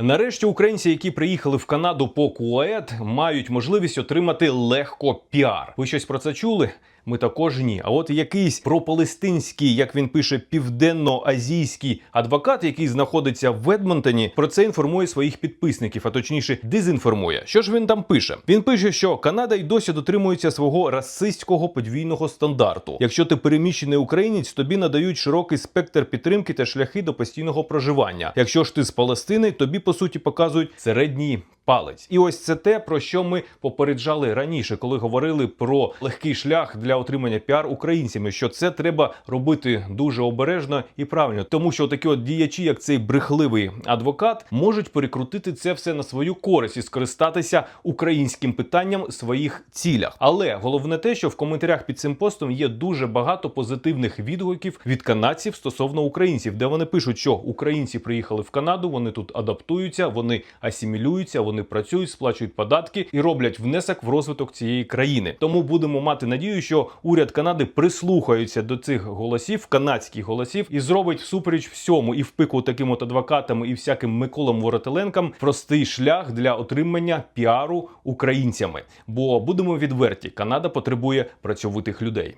Нарешті українці, які приїхали в Канаду по КУАЕД, мають можливість отримати легко піар. Ви щось про це чули? Ми також ні. А от якийсь пропалестинський, як він пише, південно-азійський адвокат, який знаходиться в Едмонтоні, про це інформує своїх підписників, а точніше, дезінформує. Що ж він там пише? Він пише, що Канада й досі дотримується свого расистського подвійного стандарту. Якщо ти переміщений українець, тобі надають широкий спектр підтримки та шляхи до постійного проживання. Якщо ж ти з Палестини, тобі по суті показують середній палець. І ось це те, про що ми попереджали раніше, коли говорили про легкий шлях для отримання піар українцями. Що це треба робити дуже обережно і правильно, тому що такі от діячі, як цей брехливий адвокат, можуть перекрутити це все на свою користь і скористатися українським питанням в своїх цілях. Але головне те, що в коментарях під цим постом є дуже багато позитивних відгуків від канадців стосовно українців, де вони пишуть, що українці приїхали в Канаду, вони тут адаптуються, вони асимілюються, вони працюють, сплачують податки і роблять внесок в розвиток цієї країни. Тому будемо мати надію, що уряд Канади прислухається до цих голосів, канадських голосів, і зробить всупереч всьому і в пику таким от адвокатам і всяким Миколам Воротиленкам простий шлях для отримання піару українцями. Бо будемо відверті, Канада потребує працьовитих людей.